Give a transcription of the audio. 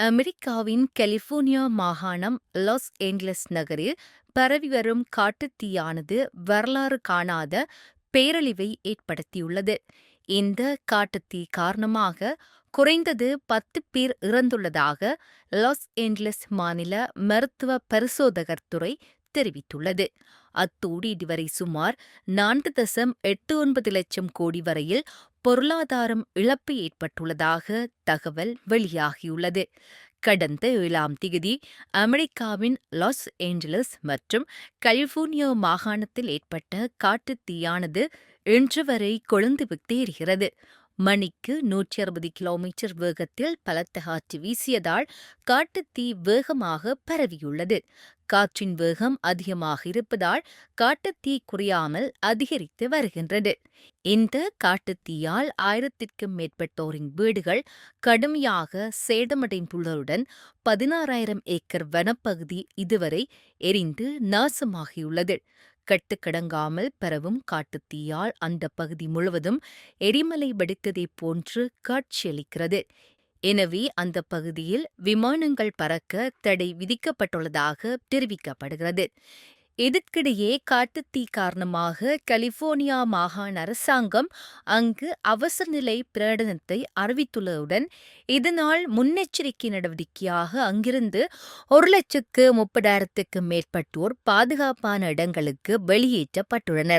அமெரிக்காவின் கலிபோர்னியா மாகாணம் Los Angeles நகரில் பரவி வரும் காட்டுத்தீயானது வரலாறு காணாத பேரழிவை ஏற்படுத்தியுள்ளது. இந்த காட்டுத்தீ காரணமாக குறைந்தது பத்து பேர் இறந்துள்ளதாக லாஸ் ஏஞ்சலஸ் மாநில மருத்துவ பரிசோதகர் துறை தெரிவித்துள்ளது. அத்தோடு இதுவரை சுமார் நான்கு தசம் எட்டு ஒன்பது லட்சம் கோடி வரையில் பொருளாதாரம் இழப்பு ஏற்பட்டுள்ளதாக தகவல் வெளியாகியுள்ளது. கடந்த ஏழாம் திகதி அமெரிக்காவின் லாஸ் ஏஞ்சலஸ் மற்றும் கலிபோர்னியா மாகாணத்தில் ஏற்பட்ட காட்டுத் தீயானது இன்று வரை கொழுந்து விட்டேறுகிறது மணிக்கு நூற்றி அறுபது கிலோமீட்டர் வேகத்தில் பலத்த காற்று வீசியதால் காட்டுத்தீ வேகமாக பரவியுள்ளது. காற்றின் வேகம் அதிகமாக இருப்பதால் காட்டுத்தீ குறையாமல் அதிகரித்து வருகின்றது. இந்த காட்டுத்தீயால் ஆயிரத்திற்கும் மேற்பட்டோரின் வீடுகள் கடுமையாக சேதமடைந்துள்ளதுடன் பதினாறாயிரம் ஏக்கர் வனப்பகுதி இதுவரை எரிந்து நாசமாகியுள்ளது. கட்டுக்கடங்காமல் பரவும் காட்டுத்தீயால் அந்த பகுதி முழுவதும் எரிமலை வெடித்ததை போன்று காட்சியளிக்கிறது. எனவே அந்த பகுதியில் விமானங்கள் பறக்க தடை விதிக்கப்பட்டுள்ளதாக தெரிவிக்கப்படுகிறது. இதற்கிடையே காட்டுத்தீ காரணமாக கலிபோர்னியா மாகாண அரசாங்கம் அங்கு அவசர நிலை பிரகடனத்தை அறிவித்துள்ளதுடன் இதனால் முன்னெச்சரிக்கை நடவடிக்கையாக அங்கிருந்து ஒரு லட்சத்து முப்பதாயிரத்துக்கும் மேற்பட்டோர் பாதுகாப்பான இடங்களுக்கு வெளியேற்றப்பட்டுள்ளனர்.